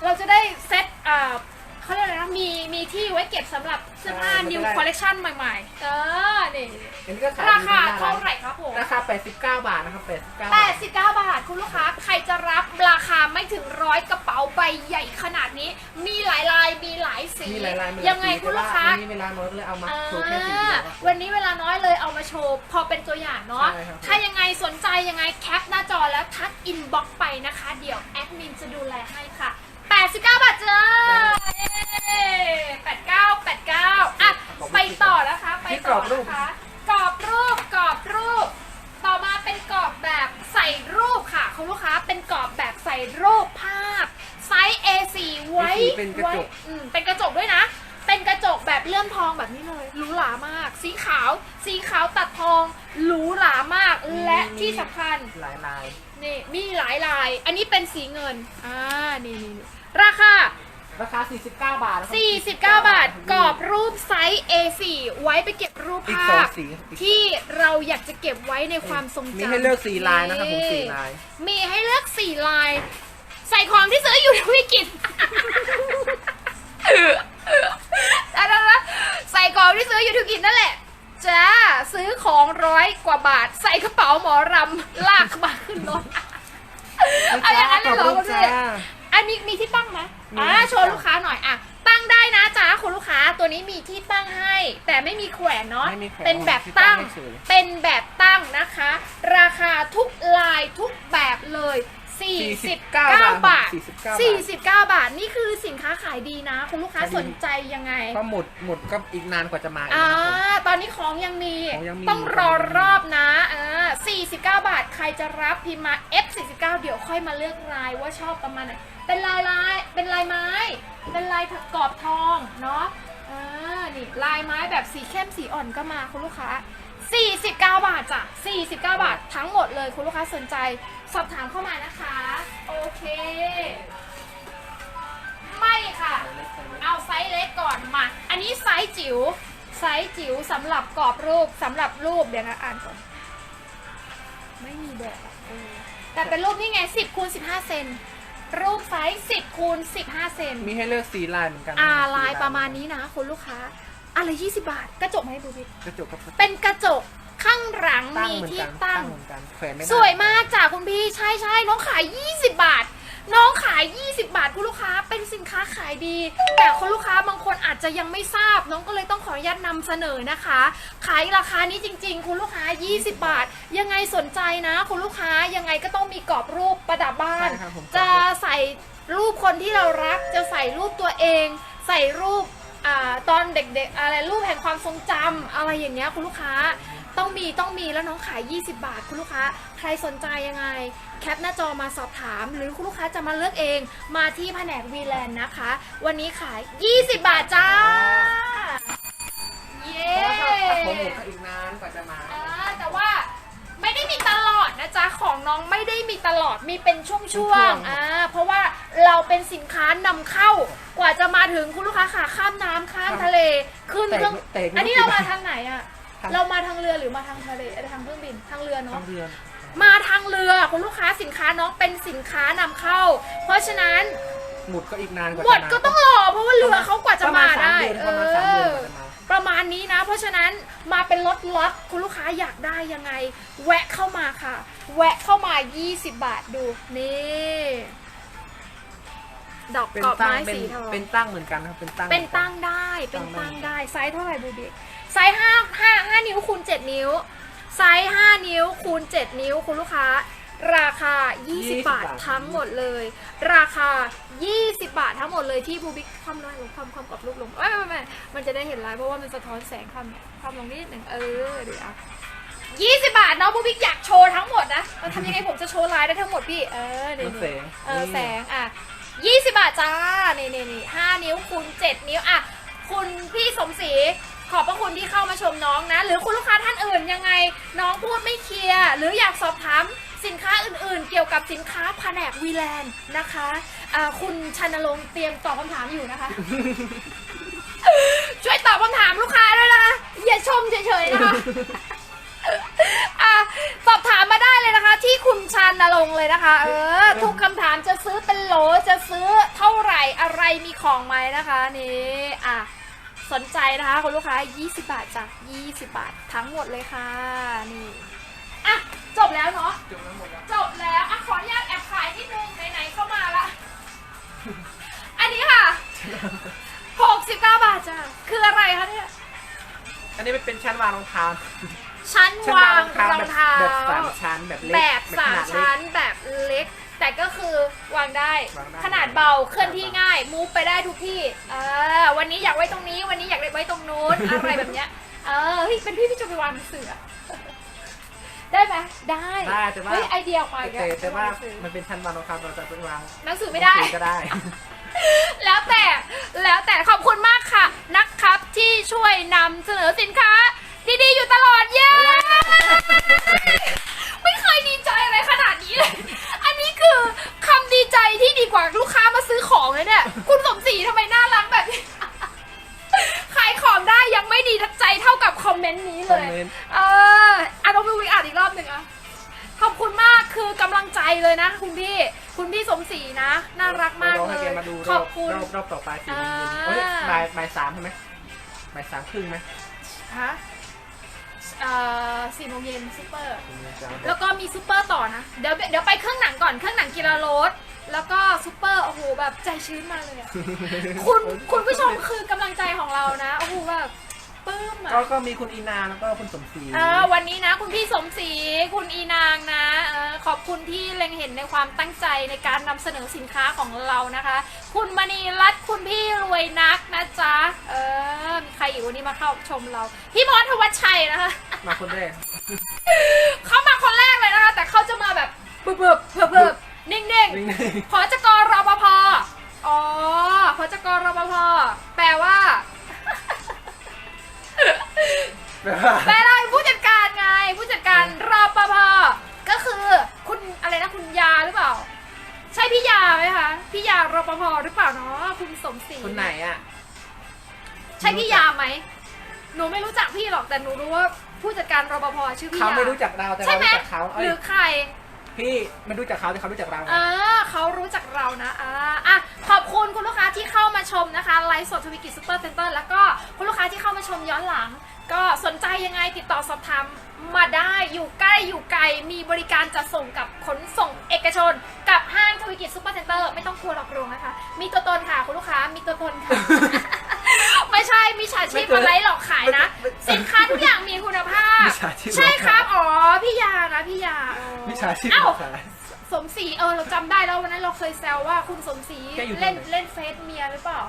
Speaker 4: เราจะได้เซ็ตอ่า มีมีที่ไว้เก็บสำหรับเสื้อผ้า new collection ใหม่ๆ เออ นี่
Speaker 3: อันนี้ก็ขาย
Speaker 4: ราคา
Speaker 3: ดีมก
Speaker 4: เท่าไหร่ครับผม
Speaker 3: ราคา 89 บาทนะครับ89บาท
Speaker 4: 89 บาท คุณลูกค้า ใครจะรับราคาไม่ถึงร้อยกระเป๋าใบใหญ่ขนาดนี้ มีหลายลาย มีหลายสี
Speaker 3: มีหลายลายมีหลา
Speaker 4: ยังไง
Speaker 3: สี
Speaker 4: คุณลูกค้า
Speaker 3: แต่ว่วันนี้เวลาน้อยก็เลยเอามาโชว์แค่สีเดียวครับ
Speaker 4: วันนี้เวลาน้อยเลยเอามาโชว์ พอเป็นตัวอย่างเนาะ
Speaker 3: ใช่ครับ
Speaker 4: ถ้ายังไงสนใจยังไงแคปหน้าจอแล้วทักอินบ็อกไปนะคะ เดี๋ยวแอดมินจะดูแลให้ค่ะ 89 บาทจ้าเย้89 89อะไปต่อนะคะ ไปต่อนะคะกรอบรูปกรอบรูป ต่อมาเป็นกรอบแบบใส่รูปค่ะคุณลูกค้า เป็นกรอบแบบใส่รูปภาพ ไซส์ A4 ไว้
Speaker 3: A4 เป็นกระจก
Speaker 4: ไว้อืมเป็นกระจกด้วยนะ เป็นกระจกแบบเลื่อมทองแบบนี้เลยหรูหรามาก สีขาว สีขาวตัดทองหรูหรามากและที่สำคัญ
Speaker 3: หลายลาย
Speaker 4: นี่มีหลายลาย อันนี้เป็นสีเงิน อ่า นี่นี่นี่ราคา
Speaker 3: ราคา 49 บาทนะครั
Speaker 4: 49 บาทกรอบรูปไซส์ A4 ไว้ไปเก็บรูป
Speaker 3: อีก
Speaker 4: ภา
Speaker 3: สอง
Speaker 4: พ
Speaker 3: สี
Speaker 4: ที่เราอยากจะเก็บไว้ในความทรงจำ
Speaker 3: มีให้เลือกสีลายนะครับผมสีลาย
Speaker 4: มีให้เลือกสีลาย ใส่ของที่ซื้ออยู่ในวิกิตอะไรนะ ใส่ของที่ซื้ออยู่ทุกินนั่นแหละจ้าซื้อของร้อยกว่าบาท ใส่กระเป๋าหมอรำลากมาขึ้นรถเอาอย่างนั้นเลยเหรอคุณพี่
Speaker 3: จ้า
Speaker 4: อันนี้มีที่ตั้งไหม
Speaker 3: มี
Speaker 4: อ่า
Speaker 3: ครับ
Speaker 4: โชว์ลูกค้าหน่อยอะตั้งได้นะจ๊ะคุณลูกค้าตัวตัวนี้มีที่ตั้งให้ แต่ไม่มีแขวนเนาะ
Speaker 3: ไม่มีแขวน
Speaker 4: เป็นแบบตั้ง
Speaker 3: ที่ตั้งเฉย
Speaker 4: เป็นแบบตั้งนะคะ ราคาทุกลายทุกแบบเลย 49 บาท
Speaker 3: 49 บาท
Speaker 4: 49 บาท นี่คือสินค้าขายดีนะ คุณลูกค้า
Speaker 3: ขายดี
Speaker 4: สนใจยังไง
Speaker 3: ก็หมดหมดก็อีกนานกว่าจะมาอีก
Speaker 4: อ่า
Speaker 3: นะครับผม
Speaker 4: ตอนนี้ของยังมี
Speaker 3: ของยังมี
Speaker 4: ต้องรอรอบนะอ่า49 บาท ใครจะรับพิมพ์มา F 49 เดี๋ยวค่อยมาเลือกลายว่าชอบประมาณไหน เป็นลายลายเป็นลายไม้ เป็นลายกรอบทองเนาะอ่านี่ลายไม้แบบสีเข้มสีอ่อนก็มาคุณลูกค้า 49 บาทจ้ะ49 บาททั้งหมดเลยคุณลูกค้าสนใจสอบถามเข้ามานะคะ โอเค ไม่ค่ะ เอาไซส์เล็กก่อนมา อันนี้ไซส์จิ๋วไซส์จิ๋วสำหรับกรอบรูปสำหรับรูปเดี๋ยวนะอ่านก่อน ไม่มีแบบอะเออแต่เป็นรูปนี่ไง 10คูณ15 เซนรูปไซส์10คูณ15 เซน
Speaker 3: มีให้เลือกสีลายเหมือนกัน
Speaker 4: อ่า
Speaker 3: สี
Speaker 4: ลายประมาณนี้นะคุณลูกค้า อะไร20บาท กระจกไหมาให้ดูดิ
Speaker 3: กระจกกับ
Speaker 4: เป็นกระจกข้างหลัง
Speaker 3: ตั้ง
Speaker 4: มี
Speaker 3: เหมือน
Speaker 4: ที่
Speaker 3: กัน
Speaker 4: ตั้ง
Speaker 3: เหมือนกันแขวนไม่ได้
Speaker 4: สวยมากจ้ะคุณพี่ใช่ใช่น้องขาย 20 บาท น้องขาย 20 บาทคุณลูกค้าเป็นสินค้าขายดี แต่คุณลูกค้าบางคนอาจจะยังไม่ทราบ น้องก็เลยต้องขออนุญาตนำเสนอนะคะ ขายราคานี้จริง ๆ คุณลูกค้า 20 บาท ยังไงสนใจนะ คุณลูกค้ายังไงก็ต้องมีกรอบรูปประดับบ้าน
Speaker 3: ใช่ครับผม
Speaker 4: จะใส่รูปคนที่เรารักจะใส่รูปตัวเอง ใส่รูป อาตอนเด็กๆอะไรรูปแห่งความทรงจำอะไรอย่างเงี้ยคุณลูกค้าต้องมีต้องมีแล้วน้องขาย 20 บาท คุณลูกค้า ใครสนใจยังไง แคปหน้าจอมาสอบถาม หรือคุณลูกค้าจะมาเลือกเองมาที่แผนกวีแลนด์นะคะ วันนี้ขาย 20 บาทจ้า เย้
Speaker 3: เพราะว่าถ้าผมหมดก็อีกนานกว่าจะมา
Speaker 4: อ่าแต่ว่า ไม่ได้มีตลอดนะจ๊ะของน้องไม่ได้มีตลอดมีเป็นช่วง
Speaker 3: ช่ว
Speaker 4: ๆ
Speaker 3: งๆ
Speaker 4: อ่าเพราะว่าเราเป็นสินค้านำเข้ากว่าจะมาถึงคุณลูกค้าขาข้ามน้ำข้ามทะเลขึ้นเครื่อง
Speaker 3: แต่ไม่
Speaker 4: อันนี้
Speaker 3: แต่
Speaker 4: เรา
Speaker 3: ไม่
Speaker 4: มาทางไหนอะ
Speaker 3: ทาง
Speaker 4: เรามาทางเรือหรือมาทางทะเลเอ้ยทางเครื่องบินทางเรือเนาะ
Speaker 3: ทั้งเดือน
Speaker 4: มาทางเรือคุณลูกค้าสินค้าน้องเป็นสินค้านำเข้า เพราะฉะนั้น
Speaker 3: หมดก็อีกนานกว่า
Speaker 4: หมด
Speaker 3: จะมา
Speaker 4: ก็ต้องรอเพราะว่าเรือเขากว่าจะมาได้
Speaker 3: ประมาณสามเดือนประมาณสามเดือนกว่าจะมา
Speaker 4: ประมาณนี้นะ เพราะฉะนั้นมาเป็นล็อตล็อตคุณลูกค้าอยากได้ยังไง แวะเข้ามาค่ะ แวะเข้ามา 20 บาทดู นี่ดอก
Speaker 3: เป็น
Speaker 4: กรอบ
Speaker 3: ตั้ง
Speaker 4: ไม้
Speaker 3: เป็น
Speaker 4: สีทอง
Speaker 3: เป็นตั้งเหมือนกันครับเป็นตั้ง
Speaker 4: เป็นตั้ง
Speaker 3: หมือ
Speaker 4: ได้ เป็น
Speaker 3: ตั้
Speaker 4: ตั้ง
Speaker 3: งได้
Speaker 4: ได้ ไซส์เท่าไหร่บูบิไซส์ห้าห้าห้านิ้วคูณเจ็ดนิ้ว ไซส์ห้านิ้วคูณเจ็ดนิ้วคุณลูกค้า ราคา 20 บาททั้งหมดเลย ราคา 20 บาททั้งหมดเลยที่บูบิความลงลงความความกรอบรูปลงเอ้ยไม่ไม่ไม่มันจะได้เห็นลายเพราะว่ามันสะท้อนแสงความความลงนิดหนึ่งเออเดี๋ยวยี่สิบาทเนาะบูบิอยากโชว์ทั้งหมดนะเราทำยังไงผมจะโชว์ลายได้ทั้งหมดพี่ เออเดี๋ยว
Speaker 3: มันแสง
Speaker 4: เออแสงอะยี่สิบาทจ้านี่นี่นี่ห้านิ้วคูณเจ็ดนิ้วอะคุณพี่สมศรีขอบพระคุณที่เข้ามาชมน้องนะ หรือคุณลูกค้าท่านอื่นยังไง น้องพูดไม่เคลียร์หรืออยากสอบถาม สินค้าอื่นๆ เกี่ยวกับสินค้าแผนกวีแลนด์นะคะอ่าคุณชันรงค์เตรียมตอบคำถามอยู่นะคะ ช่วยตอบคำถามลูกค้าด้วยนะคะอย่าชมเฉยๆนะคะ อะสอบถามมาได้เลยนะคะ ที่คุณชันนรงค์เลยนะคะ เออ ทุกคำถามจะซื้อเป็นโหลจะซื้อเท่าไหร่อะไรมีของไหมนะคะนี่อะสนใจนะคะคุณลูกค้า 20 บาทจ้ะ20 บาททั้งหมดเลยค่ะนี่ อะจบแล้วเนาะ
Speaker 3: จบแล้วหมดแล้ว
Speaker 4: จบแล้วอะขออนุญาตแอบขายนิดนึงไหนๆเข้ามาละ อันนี้ค่ะ 69 บาทจ้ะ คืออะไรคะเนี่ย
Speaker 3: อันนี้เป็นชั้นวางรองเท้า
Speaker 4: ชั้น
Speaker 3: ชั้น
Speaker 4: วางร
Speaker 3: แบ
Speaker 4: อบงเท้า
Speaker 3: แบบสามชั้นแบบเล็ก
Speaker 4: แบบสาม
Speaker 3: ขดเล็ก
Speaker 4: ชั้นแบบเล็ก แต่ก็คือวางได้
Speaker 3: วางได้
Speaker 4: ขนาดเบาเคลื่อนที่ง่ายมูฟไปได้ทุกที่เออวันนี้อยากไว้ตรงนี้ วันนี้อยากไว้ตรงนู้น อะไรแบบเนี้ยเออเฮ้ยเป็นพี่พี่จะไปวางหนังสืออะ ได้ไหมได้
Speaker 3: ได้แต่ว่า
Speaker 4: เฮ้ยไอเดียออกมาอีก
Speaker 3: แต่
Speaker 4: แล้ว
Speaker 3: แต่ว่า
Speaker 4: หนังสือ
Speaker 3: มันเป็นชั้นวางรองเท้าเราจะไปวาง
Speaker 4: หนังสือไม่ได้
Speaker 3: หนังสือก็ได้
Speaker 4: แล้วแต่แล้วแต่ขอบคุณมากค่ะนะครับที่ช่วยนำเสนอสินค้า ดีๆ อยู่ตลอดเย้ไม่เคยดีใจอะไรขนาดนี้เลยอันนี้คือคำดีใจที่ดีกว่าลูกค้ามาซื้อของเลยเนี่ย คุณสมศรีทำไมน่ารักแบบนี้ขายของได้ยังไม่ดีใจเท่ากับคอมเมนต์นี้เลย
Speaker 3: คอมเมนต์
Speaker 4: เอออะต้องไปวิอ่านอีกรอบหนึ่งอะ ขอบคุณมากคือกำลังใจเลยนะคุณพี่ คุณพี่สมศรีนะ น่ารักมาก
Speaker 3: รอ
Speaker 4: เล
Speaker 3: ให้
Speaker 4: ย
Speaker 3: แกมาดู
Speaker 4: ข
Speaker 3: ร
Speaker 4: อ
Speaker 3: อ
Speaker 4: บบคุณ
Speaker 3: รอบรอบต่อไปสี่โมงเย็น
Speaker 4: อ่า
Speaker 3: เอ้ยบ่ายบ่ายสามใช่ไหมบ่ายสามครึ่งไหม
Speaker 4: ฮะเอ่อสี่โมงเย็นซูเปอร์
Speaker 3: จะเอา
Speaker 4: แล้วก็มีซูเปอร์ต่อนะ เดี๋ยวเดี๋ยวไปเครื่องหนังก่อน เครื่องหนังกีฬาโรส แล้วก็ซูเปอร์โอ้โหแบบใจชื้นมาเลยอะคุณคุณผู้ชมคือกำลังใจของเรานะโอ้โหแบบปลื้มอะ
Speaker 3: ก็ก็มีคุณอีนาแล้วก็คุณสมศรี
Speaker 4: เออวันนี้นะ คุณพี่สมศรีคุณอีนางนะเออขอบคุณที่เล็งเห็นในความตั้งใจในการนำเสนอสินค้าของเรานะคะ คุณมณีรัตน์คุณพี่รวยนักนะจ๊ะเออมีใครอีกวันนี้มาเข้าชมเรา พี่มอสธวัชชัยนะคะ
Speaker 3: มาคนแรก
Speaker 4: เขามาคนแรกเลยนะคะแต่เขาจะมาแบบเบิบเบิบเบิบเบิบ นิ่ง
Speaker 3: นิ่ง
Speaker 4: ๆพอจกรรปภ อ๋อพอจกรปภ แปลว่า
Speaker 3: ๆแบบว่า
Speaker 4: แปลอะไรผู้จัดการไง ผู้จัดการรปภ ก็คือคุณอะไรนะคุณยาหรือเปล่า ใช่พี่ยาไหมคะ พี่ยารปภหรือเปล่าเนาะคุณสมศรี
Speaker 3: คนไหนอะ
Speaker 4: ใช่พี่ยาไหม หนูไม่รู้จักพี่หรอกแต่หนูรู้ว่าผู้จัดการรปภชื่อพี่
Speaker 3: เขา
Speaker 4: ยา
Speaker 3: ไม่รู้จักเราแต่
Speaker 4: ใช่
Speaker 3: เรา
Speaker 4: ไหม
Speaker 3: รู้จักเขา
Speaker 4: ห
Speaker 3: เอ้ย
Speaker 4: รือใคร
Speaker 3: พี่ไม่รู้จักเขาแต่เขารู้จักเราไง
Speaker 4: เออเขารู้จักเรานะอ่าอะขอบคุณคุณลูกค้าที่เข้ามาชมนะคะไลฟ์สดทวิกิจซูเปอร์เซ็นเตอร์แล้วก็คุณลูกค้าที่เข้ามาชมย้อนหลัง ก็สนใจยังไงติดต่อสอบถามมาได้อยู่ใกล้อยู่ไกลมีบริการจัดส่งกับขนส่งเอกชน กับห้างทวิกิจซูเปอร์เซ็นเตอร์ไม่ต้องกลัวหลอกลวงนะคะ มีตัวตนค่ะคุณลูกค้ามีตัวตนค่ะ ไม่ใช่มีฉาชีพมาไลฟ์หลอกขายนะ สินค้าทุกอย่างมีคุณภาพ
Speaker 3: มิจฉาชีพ
Speaker 4: ใช่ครับ อ๋อ พี่ยานะพี่ยาอ๋อ
Speaker 3: มิจฉาชีพ
Speaker 4: เอ้า
Speaker 3: ขาย
Speaker 4: สมศรีเออเราจำได้แล้ววันนั้นเราเคยแซวว่าคุณสมศรี
Speaker 3: แกอยู่ตรงไหน
Speaker 4: เล่นเล่นเฟซเมียหรือเปล่า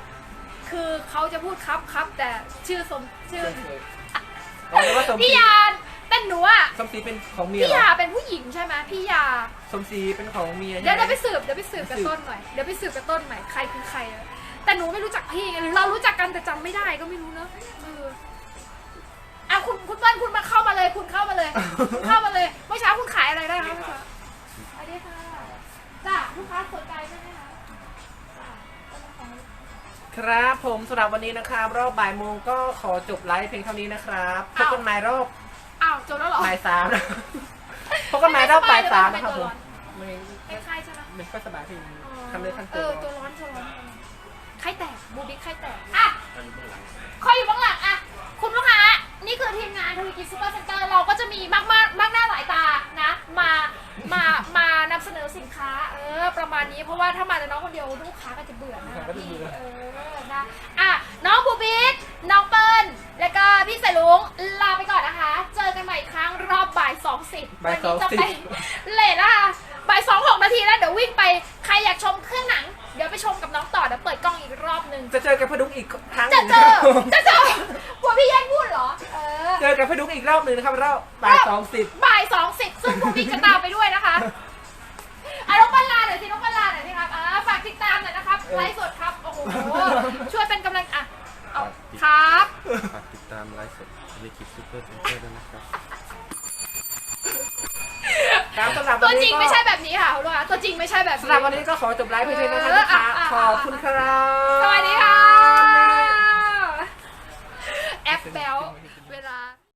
Speaker 4: คือเขาจะพูดครับครับแต่ชื่อสมชื่อ
Speaker 3: อ๋อแต่ว่าสมศรี
Speaker 4: พี่ยาแต่หนูอะ
Speaker 3: สมศรีเป็นของเมีย
Speaker 4: พี่
Speaker 3: เหร
Speaker 4: ยา
Speaker 3: อ
Speaker 4: เป็นผู้หญิงใช่ไหมพี่ยา
Speaker 3: สมศรีเป็นของเมีย
Speaker 4: เดี๋ยว
Speaker 3: ใช่
Speaker 4: เดี๋ยว
Speaker 3: ไหม
Speaker 4: ไปสืบเดี๋ยวไปสืบกับต้นหน่อยเดี๋ยวไปสืบกับต้นหน่อยใครคือใครอะ แต่หนูไม่รู้จักพี่ไงหรือเรารู้จักกันแต่จำไม่ได้ก็ไม่รู้เนอะเอออะคุณคุณต้นคุณมาเข้ามาเลย คุณเข้ามาเลยคุณเข้ามาเลยเมื่อเช้าคุณขายอะไรได้คะเมื่อเช้าสวัสดีค่ะจ้าลูกค้าสนใจใช่ไหมคะจ้ะ
Speaker 3: ครับผมสำหรับวันนี้นะครับ รอบบ่ายโมงก็ขอจบไลฟ์เพียงเท่านี้นะครับพบกันใหม่รอบ
Speaker 4: อ้าวจบแล้วเหรอ
Speaker 3: บ่ายสามนะพบกันใหม่รอบบ่ายสามนะครับผม
Speaker 4: ไม่
Speaker 3: ไม่
Speaker 4: ไข้ใช่ไหม
Speaker 3: ไม่ค่อยสบายพี่
Speaker 4: อ๋อ
Speaker 3: ทำเลยขั้น
Speaker 4: เอ
Speaker 3: ตัว
Speaker 4: อตัวร้อนตัวร้อน ไข้แตกบูบิ๊กไข้แตกอะคอยอยู่เบื้องหลังอะ คุณลูกค้า นี่คือทีมงานทวีกิจซูเปอร์เซ็นเตอร์ เราก็จะมีมากมากมากหน้าหลายตานะ มา มา มานำเสนอสินค้า เออ ประมาณนี้ เพราะว่าถ้ามาแต่น้องคนเดียวลูกค้าก็จะเบื่อนะคะพี่ เออ นะ อะ น้องบูบิ๊ก น้องเปิ้ล แล้วก็พี่สายลุง ลาไปก่อนนะคะ เจอกันใหม่อีกครั้งรอบบ่ายสองสิบ
Speaker 3: บ่าย
Speaker 4: นี้
Speaker 3: สอง
Speaker 4: จะ
Speaker 3: สิบ
Speaker 4: ไปเลทนะคะบ่ายสองหกนาทีแล้วเดี๋ยววิ่งไป ใครอยากชมเครื่องหนัง เดี๋ยวไปชมกับน้องต่อเดี๋ยวเปิดกล้องอีกรอบหนึ่ง
Speaker 3: จะเจอกับพดุงอีกครั้งห
Speaker 4: จะ
Speaker 3: นึ่ง
Speaker 4: เจอจะเจอกลัวพี่แย่งพูดเหรอ เออ
Speaker 3: เจอกับพดุงอีกรอบหนึ่งนะครับรอบบ่ายสองสิบ
Speaker 4: บ่ายสองสิบซึ่งคุณพี่จะตามไปด้วยนะคะอะน้องปันลาหน่อยสิน้องปันลาหน่อยสิครับอ่าฝากติดตามหน่อยนะครับไลฟ์สดครับ โอ้โห ช่วยเป็นกำลังอะเอาครับ
Speaker 2: ฝากติดตามไลฟ์สดธุรกิจซูเปอร์เซ็นเตอร์ด้วยนะครับ
Speaker 3: ครับสำหรับ
Speaker 4: ตั
Speaker 3: วั
Speaker 4: วนจริ
Speaker 3: นี้
Speaker 4: ง
Speaker 3: ก็
Speaker 4: ไม่ใช่แบบนี้ค่ะคุณลูกค้าตัวจริงไม่ใช่แบบนี้
Speaker 3: สำหรับวันนี้ก็ขอจบไลฟ์เพียงเท่านี้นะครับลูกค้า
Speaker 4: เอออะอะ
Speaker 3: ขอบคุณครับ
Speaker 4: สวัสดีค่ะ แอปแบล